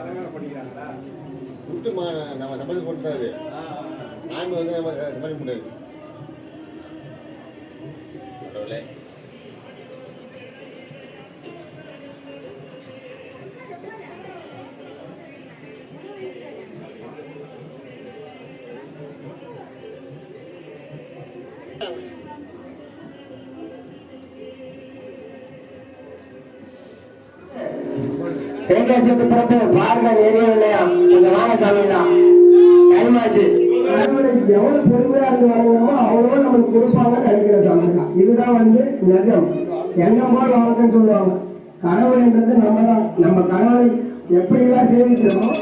அலங்காரம் பண்ணிக்கிறாங்களா? துட்டு மா நம்ம சம்பளத்துக்கு கொடுத்தாது சாமி வந்து நம்ம சம்பாதிக்க முடியாது. கடவுளே. தேங்காய்ச்சி பிறப்பு பார்க்க எரியவில்லையா இந்த வாங்க சாமிலாம் டைமாச்சு எவ்வளவு பொறுமையா இருந்து வணங்குறோமோ அவ்வளோ நம்மளுக்கு கொடுப்பாங்க நினைக்கிற சாமி தான் இதுதான் வந்து நிஜம் எண்ணம் போல் வாழ்க்கைன்னு சொல்லுவாங்க கடவுள்ன்றது நம்ம தான் நம்ம கடவுளை எப்படிலாம் சேவிக்கிறோமோ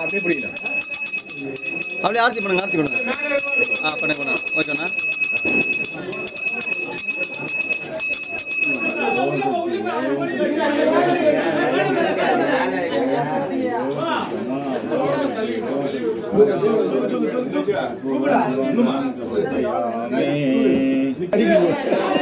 அப்படியே பிடிக்கலாம் அப்படியே அப்படியே ஆர்த்தி பண்ணுங்க ஆர்த்தி பண்ணுங்க ஆ பண்ண பண்ண. ஓகேண்ணா ஆமென்.